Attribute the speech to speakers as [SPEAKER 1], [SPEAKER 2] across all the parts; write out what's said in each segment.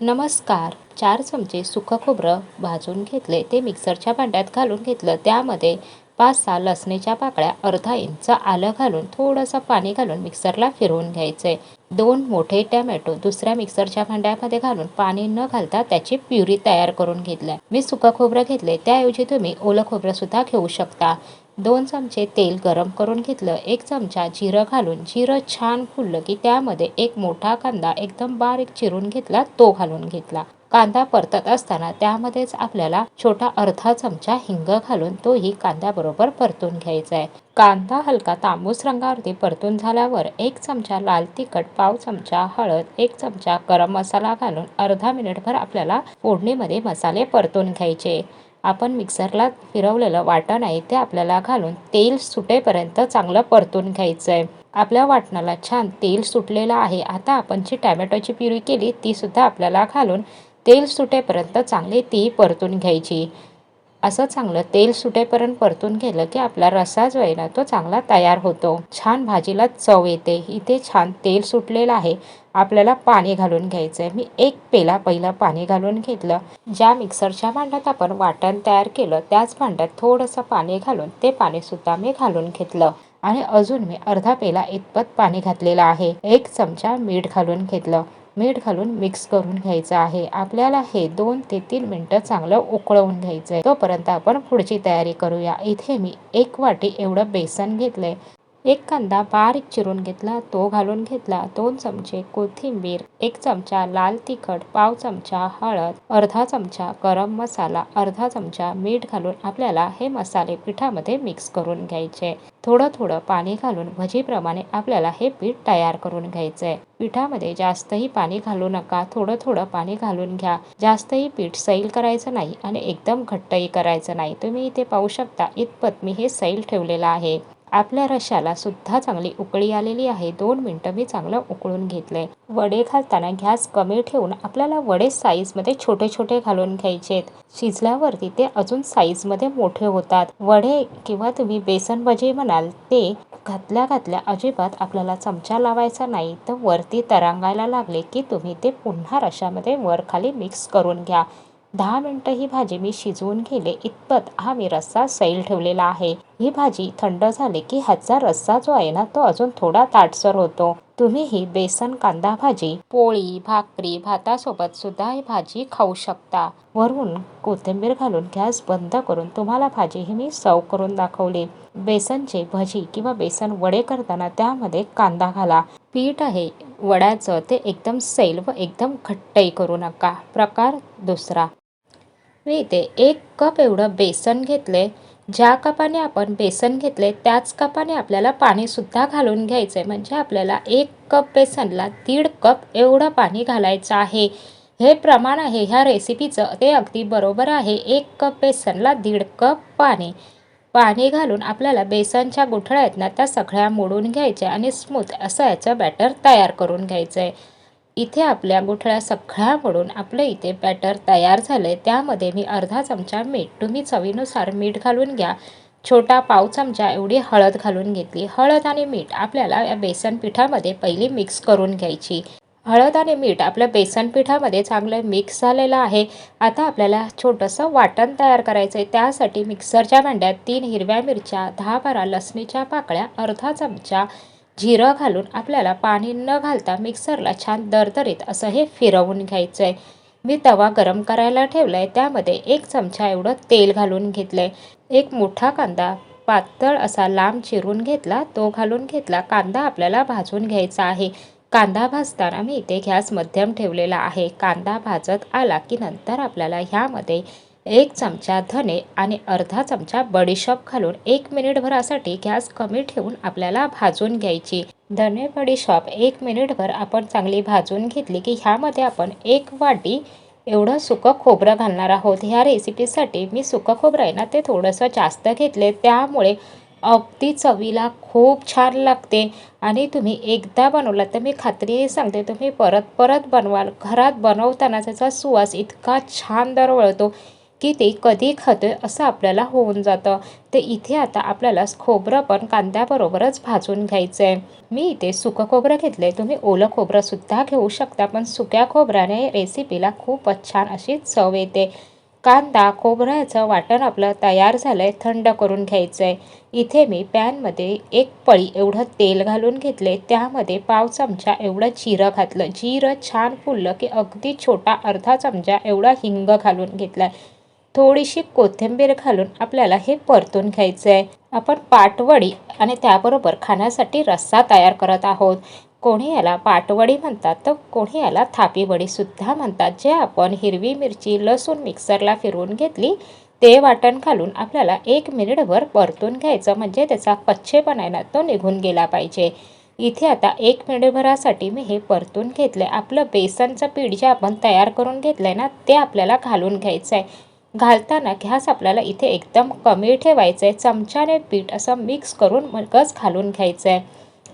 [SPEAKER 1] नमस्कार. चार चमचे सुकं खोबरं भाजून घेतले. ते मिक्सरच्या भांड्यात घालून घेतलं. त्यामध्ये पाच सहा लसणीच्या पाकळ्या अर्धा इंच आलं घालून थोडंसं पाणी घालून मिक्सरला फिरवून घ्यायचं. आहे दोन मोठे टॅमॅटो दुसऱ्या मिक्सरच्या भांड्यामध्ये घालून पाणी न घालता त्याची प्युरी तयार करून घेतलं मी सुकं खोबरं घेतले त्याऐवजी तुम्ही ओलं खोबरंसुद्धा घेऊ शकता. दोन चमचे तेल गरम करून घेतलं एक चमचा जिरं घालून जिरं छान फुललं की त्यामध्ये एक मोठा कांदा एकदम बारीक चिरून घेतला तो घालून घेतला. कांदा परतत असताना त्यामध्येच आपल्याला छोटा अर्धा चमचा हिंग घालून तोही कांद्याबरोबर परतून घ्यायचा आहे. कांदा हलका तांबूस रंगावरती परतून झाल्यावर एक चमचा लाल तिखट पाव चमचा हळद एक चमचा गरम मसाला घालून अर्धा मिनिटभर आपल्याला फोडणीमध्ये मसाले परतून घ्यायचे. आपण मिक्सरला फिरवलेलं वाटण आहे ते आपल्याला घालून तेल सुटेपर्यंत चांगलं परतून घ्यायचं आहे आपल्या वाटणाला छान तेल सुटलेलं आहे. आता आपण जी टॅमॅटोची प्युरी केली ती सुद्धा आपल्याला घालून तेल सुटेपर्यंत चांगली ती परतून घ्यायची. असं चांगलं तेल सुटेपर्यंत परतून गेलं की आपला रस्सा जो आहे ना तो चांगला तयार होतो. छान भाजीला चव येते. इथे छान तेल सुटलेलं आहे. आपल्याला पाणी घालून घ्यायचं आहे मी एक पेला पहिलं पाणी घालून घेतलं. ज्या मिक्सरच्या भांड्यात आपण वाटण तयार केलं त्याच भांड्यात थोडंसं पाणी घालून ते पाणीसुद्धा मी घालून घेतलं. आणि अजून मी अर्धा पेला इतपत पाणी घातलेलं आहे. एक चमचा मीठ घालून घेतलं. मीठ घालून मिक्स करून घ्यायचं आहे. आपल्याला हे दोन ते तीन मिनटं चांगलं उकळवून घ्यायचं आहे तोपर्यंत आपण पुढची तयारी करूया. इथे मी एक वाटी एवढं बेसन घेतलंय. एक कांदा बारीक चिरून घेतला तो घालून घेतला दोन चमचे कोथिंबीर एक चमचा लाल तिखट पाव चमचा हळद अर्धा चमचा गरम मसाला अर्धा चमचा मीठ घालून आपल्याला हे मसाले पिठामध्ये मिक्स करून घ्यायचे. थोडं थोडं पाणी घालून भजीप्रमाणे आपल्याला हे पीठ तयार करून घ्यायचंय पिठामध्ये जास्तही पाणी घालू नका थोडं थोडं पाणी घालून घ्या. जास्तही पीठ सैल करायचं नाही आणि एकदम घट्टही करायचं नाही. तुम्ही इथे पाहू शकता इतपत मी हे सैल ठेवलेलं आहे. आपल्या रशाला सुद्धा चांगली उकळी आलेली आहे. दोन मिनटं मी चांगलं उकळून घेतले. वडे घालताना गॅस कमी ठेवून आपल्याला वडे साईजमध्ये छोटे छोटे घालून घ्यायचेत. शिजल्यावरती ते अजून साईजमध्ये मोठे होतात. वडे किंवा तुम्ही बेसन भजी म्हणाल ते घातल्या घातल्या अजिबात आपल्याला चमचा लावायचा नाही. तर वरती तरांगायला लागले की तुम्ही ते पुन्हा रशामध्ये वर खाली मिक्स करून घ्या. दहा मिनटं ही भाजी मी शिजवून घेले. इतपत हा मी रस्सा सैल ठेवलेला आहे. ही भाजी थंड झाली की ह्याचा रस्सा जो आहे ना तो अजून थोडा ताटसर होतो. तुम्ही ही बेसन कांदा भाजी पोळी भाकरी भातासोबत सुद्धा ही भाजी खाऊ शकता. वरून कोथिंबीर घालून गॅस बंद करून तुम्हाला भाजी ही मी सर्व करून दाखवली. बेसनचे भजी किंवा बेसन वडे करताना त्यामध्ये कांदा घाला. पीठ आहे वड्याचं ते एकदम सैल व एकदम घट्टही करू नका. प्रकार दुसरा. मी इथे एक कप एवढं बेसन घेतले. ज्या कपाने आपण बेसन घेतले त्याच कपाने आपल्याला पाणीसुद्धा घालून घ्यायचं आहे म्हणजे आपल्याला एक कप बेसनला दीड कप एवढं पाणी घालायचं आहे. हे प्रमाण आहे ह्या रेसिपीचं ते अगदी बरोबर आहे. एक कप बेसनला दीड कप पाणी. पाणी घालून आपल्याला बेसनच्या गुठळ्या आहेत ना त्या सगळ्या मोडून घ्यायच्या आणि स्मूथ असं याचं बॅटर तयार करून घ्यायचं आहे इथे आपल्या गुठळ्या सगळ्या मोडून आपलं इथे बॅटर तयार झालं. आहे त्यामध्ये मी अर्धा चमचा मीठ तुम्ही चवीनुसार मीठ घालून घ्या. छोटा पाव चमचा एवढी हळद घालून घेतली. हळद आणि मीठ आपल्याला या बेसन पिठामध्ये पहिली मिक्स करून घ्यायची. हळद आणि मीठ आपल्या बेसन पिठामध्ये चांगलं मिक्स झालेलं आहे. आता आपल्याला छोटंसं वाटण तयार करायचं आहे त्यासाठी मिक्सरच्या भांड्यात तीन हिरव्या मिरच्या दहा बारा लसणीच्या पाकळ्या अर्धा चमचा जिरं घालून आपल्याला पाणी न घालता मिक्सरला छान दरदरीत असं हे फिरवून घ्यायचं आहे मी तवा गरम करायला ठेवला आहे त्यामध्ये एक चमचा एवढं तेल घालून घेतलं आहे एक मोठा कांदा पातळ असा लांब चिरून घेतला तो घालून घेतला कांदा आपल्याला भाजून घ्यायचा आहे. कांदा भाजताना मी इथे गॅस मध्यम ठेवलेला आहे. कांदा भाजत आला की नंतर आपल्याला ह्यामध्ये एक चमचा धने आणि अर्धा चमचा बडीशॉप घालून एक मिनिटभरासाठी गॅस कमी ठेवून आपल्याला भाजून घ्यायची. धने बडीशॉप एक मिनिटभर आपण चांगली भाजून घेतली की ह्यामध्ये आपण एक वाटी एवढं सुकं खोबरं घालणार आहोत. ह्या रेसिपीसाठी मी सुकं खोबरं आहे ना ते थोडंसं जास्त घेतले. त्यामुळे अगदी चवीला खूप छान लागते. आणि तुम्ही एकदा बनवलात तर मी खात्री सांगते तुम्ही परत परत बनवाल. घरात बनवताना त्याचा सुवास इतका छान दरवळतो. की ते कधी खातो आहे असं आपल्याला होऊन जातं. ते इथे आता आपल्याला खोबरं पण कांद्याबरोबरच भाजून घ्यायचं आहे मी इथे सुकं खोबरं घेतलं आहे तुम्ही ओलं खोबरंसुद्धा घेऊ शकता पण सुक्या खोबऱ्याने रेसिपीला खूपच छान अशी चव येते. कांदा खोबऱ्याचं वाटण आपलं तयार झालं आहे थंड करून घ्यायचं आहे इथे मी पॅनमध्ये एक पळी एवढं तेल घालून घेतले. त्यामध्ये पाव चमचा एवढं जिरं घातलं. जिरं छान फुललं की अगदी छोटा अर्धा चमचा एवढा हिंग घालून घेतला आहे थोडीशी कोथिंबीर घालून आपल्याला हे परतून घ्यायचं आहे आपण पाटवडी आणि त्याबरोबर खाण्यासाठी रस्सा तयार करत आहोत. कोणी याला पाटवडी म्हणतात तर कोणी याला थापीवडीसुद्धा म्हणतात. जे आपण हिरवी मिरची लसूण मिक्सरला फिरवून घेतली ते वाटण घालून आपल्याला एक मिनिटभर परतून घ्यायचं. म्हणजे त्याचा कच्चेपणा ना तो निघून गेला पाहिजे. इथे आता एक मिनिटभरासाठी मी हे परतून घेतलं आहे आपलं बेसनचं पीठ जे आपण तयार करून घेतलं आहे ना ते आपल्याला घालून घ्यायचं आहे घालताना घास आपल्याला इथे एकदम कमी ठेवायचं आहे चमच्याने पीठ असं मिक्स करून मगच घालून घ्यायचं आहे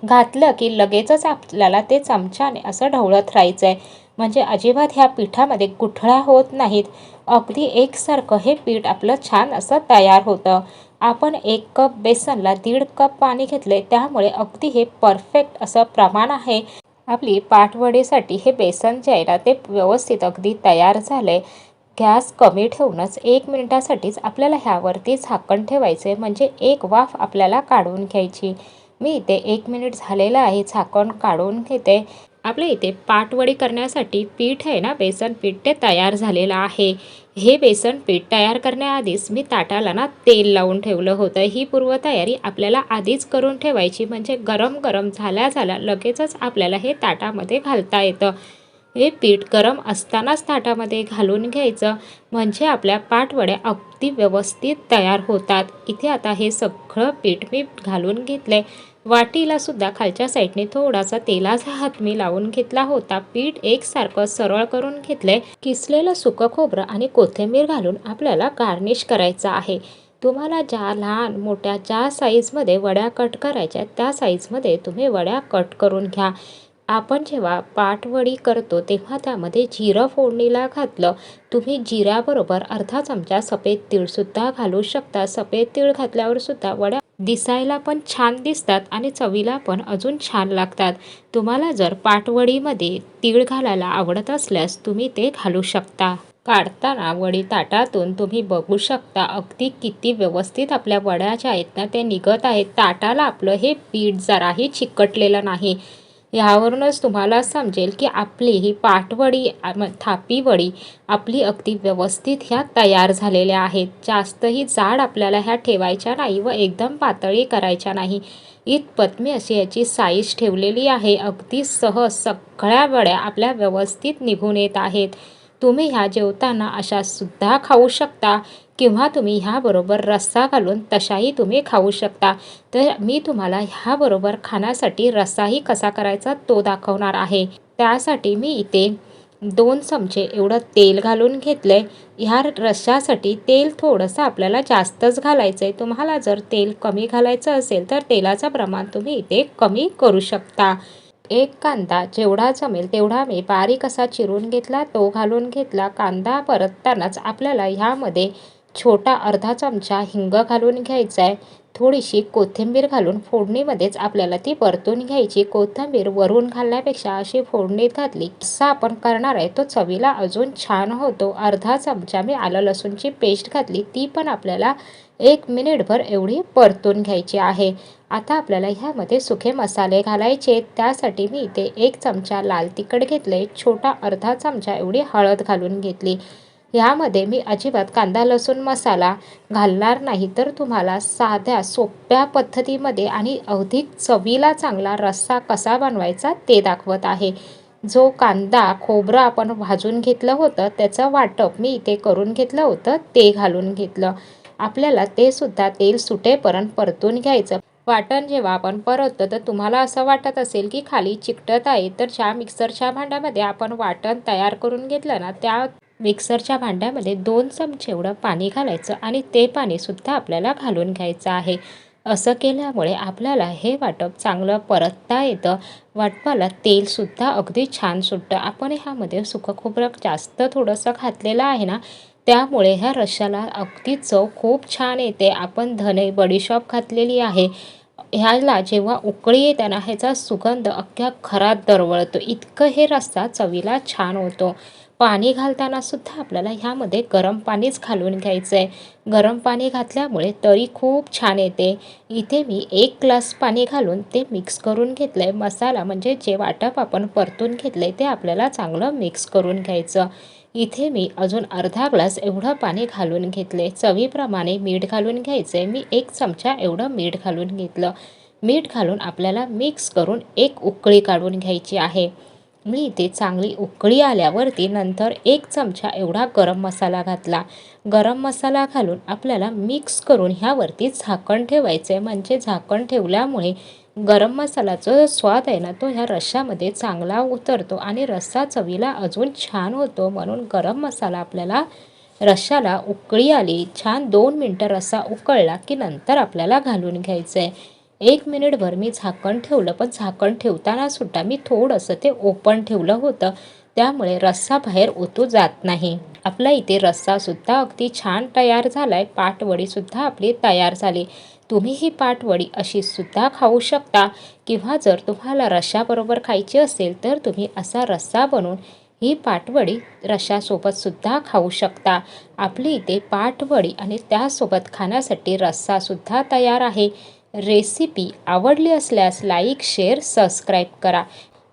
[SPEAKER 1] घातलं की लगेचच आपल्याला ते चमच्याने असं ढवळत राहायचं आहे म्हणजे अजिबात ह्या पिठामध्ये गुठळा होत नाहीत. अगदी एकसारखं हे पीठ आपलं छान असं तयार होतं. आपण एक कप बेसनला दीड कप पाणी घेतले त्यामुळे अगदी हे परफेक्ट असं प्रमाण आहे. आपली पाठवडीसाठी हे बेसन जे आहे ना ते व्यवस्थित अगदी तयार झालं आहे गॅस कमी ठेवूनच एक मिनिटासाठीच आपल्याला ह्यावरती झाकण ठेवायचे म्हणजे एक वाफ आपल्याला काढून घ्यायची. मी इथे एक मिनिट झालेलं आहे झाकण काढून घेते. आपल्या इथे पाटवडी करण्यासाठी पीठ आहे ना बेसन पीठ ते तयार झालेलं आहे. हे बेसन पीठ तयार करण्याआधीच मी ताटाला ना तेल लावून ठेवलं होतं. ही पूर्वतयारी आपल्याला आधीच करून ठेवायची म्हणजे गरम गरम झाल्या झाल्या लगेचच आपल्याला हे ताटामध्ये घालता येतं. हे पीठ गरम असतानाच ताटामध्ये घालून घ्यायचं. म्हणजे आपल्या पाटवड्या अगदी व्यवस्थित तयार होतात. इथे आता हे सगळं पीठ मी घालून घेतलं वाटीला सुद्धा खालच्या साईडने थोडासा तेलाचा हात मी लावून घेतला होता. पीठ एकसारखं सरळ करून घेतलंय. किसलेलं सुकं खोबरं आणि कोथिंबीर घालून आपल्याला गार्निश करायचं आहे. तुम्हाला ज्या लहान मोठ्या ज्या साईजमध्ये वड्या कट करायच्या त्या साईजमध्ये तुम्ही वड्या कट करून घ्या. आपण जेव्हा पाटवडी करतो तेव्हा त्यामध्ये जिरं फोडणीला घातलं. तुम्ही जिऱ्याबरोबर अर्धा चमचा सफेद तीळसुद्धा घालू शकता. सफेद तीळ घातल्यावरसुद्धा वड्या दिसायला पण छान दिसतात आणि चवीला पण अजून छान लागतात. तुम्हाला जर पाटवडीमध्ये तीळ घालायला आवडत असल्यास तुम्ही ते घालू शकता. काढताना वडी ताटातून तुम्ही बघू शकता अगदी किती व्यवस्थित आपल्या वड्या ज्या आहेत ना ते निघत आहेत. ताटाला आपलं हे पीठ जराही चिकटलेलं नाही. ह्यावरूनच तुम्हाला समजेल की आपली ही पाटवडी थापीवडी आपली अगदी व्यवस्थित ह्या तयार झालेल्या आहेत. जास्तही जाड आपल्याला ह्या ठेवायच्या नाही व एकदम पातळी करायच्या नाही. इतपत मी अशी याची साईज ठेवलेली आहे. अगदी सहज सगळ्या वड्या आपल्या व्यवस्थित निघून येत आहेत. तुम्ही ह्या जेवताना अशा सुद्धा खाऊ शकता. किंवा तुम्ही ह्याबरोबर रस्सा घालून तशाही तुम्ही खाऊ शकता. तर मी तुम्हाला ह्याबरोबर खाण्यासाठी रस्साही कसा करायचा तो दाखवणार आहे. त्यासाठी मी इथे दोन चमचे एवढं तेल घालून घेतलं आहे ह्या रश्शासाठी तेल थोडंसं आपल्याला जास्तच घालायचं आहे तुम्हाला जर तेल कमी घालायचं असेल तर तेलाचं प्रमाण तुम्ही इथे कमी करू शकता. एक कांदा जेवढा जमेल तेवढा मी बारीक असा चिरून घेतला तो घालून घेतला. कांदा परततानाच आपल्याला ह्यामध्ये छोटा अर्धा चमचा हिंग घालून घ्यायचा आहे थोडीशी कोथिंबीर घालून फोडणीमध्येच आपल्याला ती परतून घ्यायची. कोथिंबीर वरून घालण्यापेक्षा अशी फोडणीत घातली असा आपण करणार आहे. तो चवीला अजून छान होतो. अर्धा चमचा मी आलं लसूणची पेस्ट घातली. ती पण आपल्याला एक मिनिटभर एवढी परतून घ्यायची आहे. आता आपल्याला ह्यामध्ये सुखे मसाले घालायचे. त्यासाठी मी इथे एक चमचा लाल तिखट घेतले छोटा अर्धा चमचा एवढी हळद घालून घेतली. ह्यामध्ये मी अजिबात कांदा लसूण मसाला घालणार नाही. तर तुम्हाला साध्या सोप्या पद्धतीमध्ये आणि अधिक चवीला चांगला रस्सा कसा बनवायचा ते दाखवत आहे. जो कांदा खोबरं आपण भाजून घेतलं होतं त्याचं वाटप मी इथे करून घेतलं होतं ते घालून घेतलं. आपल्याला ते सुद्धा तेल सुटेपर्यंत परतून घ्यायचं. वाटण जेव्हा आपण परततो तर तुम्हाला असं वाटत असेल की खाली चिकटत आहे तर ज्या मिक्सरच्या भांड्यामध्ये आपण वाटण तयार करून घेतलं ना त्या मिक्सरच्या भांड्यामध्ये दोन चमचे एवढं पाणी घालायचं आणि ते पाणीसुद्धा आपल्याला घालून घ्यायचं आहे. असं केल्यामुळे आपल्याला हे वाटप चांगलं परतता येतं. वाटपाला तेलसुद्धा अगदी छान सुटतं. आपण ह्यामध्ये सुकं खोबरं जास्त थोडंसं घातलेलं आहे ना त्यामुळे ह्या रश्श्याला अगदी चव खूप छान येते. आपण धने बडीशॉप घातलेली आहे. ह्याला जेव्हा उकळी येते ना ह्याचा सुगंध अख्ख्या घरात दरवळतो. इतकं हे रस्सा चवीला छान होतो. पाणी घालताना सुद्धा आपल्याला ह्यामध्ये गरम पाणीच घालून घ्यायचं आहे गरम पाणी घातल्यामुळे तरी खूप छान येते. इथे मी एक ग्लास पाणी घालून ते मिक्स करून घेतलं आहे मसाला म्हणजे जे वाटप आपण परतून घेतलं आहे ते आपल्याला चांगलं मिक्स करून घ्यायचं. इथे मी अजून अर्धा ग्लास एवढं पाणी घालून घेतले चवीप्रमाणे मीठ घालून घ्यायचं आहे मी एक चमचा एवढं मीठ घालून घेतलं. मीठ घालून आपल्याला मिक्स करून एक उकळी काढून घ्यायची आहे. मी इथे चांगली उकळी आल्यावरती नंतर एक चमचा एवढा गरम मसाला घातला. गरम मसाला घालून आपल्याला मिक्स करून ह्यावरती झाकण ठेवायचं आहे म्हणजे झाकण ठेवल्यामुळे गरम मसालाचा जो स्वाद आहे ना तो ह्या रश्श्यामध्ये चांगला उतरतो आणि रस्सा चवीला अजून छान होतो. म्हणून गरम मसाला आपल्याला रश्श्याला उकळी आली. छान दोन मिनटं रस्सा उकळला की नंतर आपल्याला घालून घ्यायचं आहे एक मिनिटभर मी झाकण ठेवलं पण झाकण ठेवताना सुद्धा मी थोडंसं ते ओपन ठेवलं होतं. त्यामुळे रस्सा बाहेर ओतू जात नाही. आपला इथे रस्सासुद्धा अगदी छान तयार झाला आहे पाटवडीसुद्धा आपली तयार झाली. तुम्ही ही पाटवडी अशी सुद्धा खाऊ शकता. किंवा जर तुम्हाला रश्शाबरोबर खायची असेल तर तुम्ही असा रस्सा बनवून ही पाटवडी रश्शासोबतसुद्धा खाऊ शकता. आपली इथे पाटवडी आणि त्यासोबत खाण्यासाठी रस्सासुद्धा तयार आहे. रेसिपी आवडली असल्यास लाईक शेअर सबस्क्राईब करा.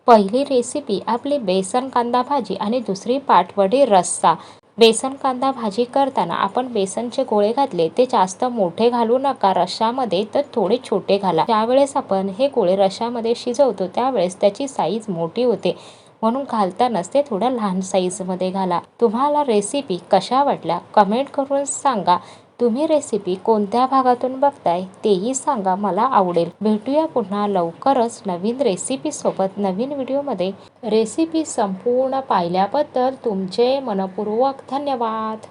[SPEAKER 1] पहिली रेसिपी आपली बेसन कांदा भाजी आणि दुसरी पाटवडी रस्सा. बेसन कांदा भाजी करताना आपण बेसनचे गोळे घातले ते जास्त मोठे घालू नका रश्यामध्ये तर थोडे छोटे घाला. ज्यावेळेस आपण हे गोळे रश्यामध्ये शिजवतो त्यावेळेस त्याची साईज मोठी होते. म्हणून घालतानाच ते थोड्या लहान साईजमध्ये घाला. तुम्हाला रेसिपी कशा वाटल्या कमेंट करून सांगा. तुम्ही रेसिपी कोणत्या भागातून बघताय तेही सांगा मला आवडेल. भेटूया पुन्हा लवकरच नवीन रेसिपीसोबत नवीन व्हिडिओमध्ये रेसिपी संपूर्ण पाहिल्याबद्दल तुमचे मनपूर्वक धन्यवाद.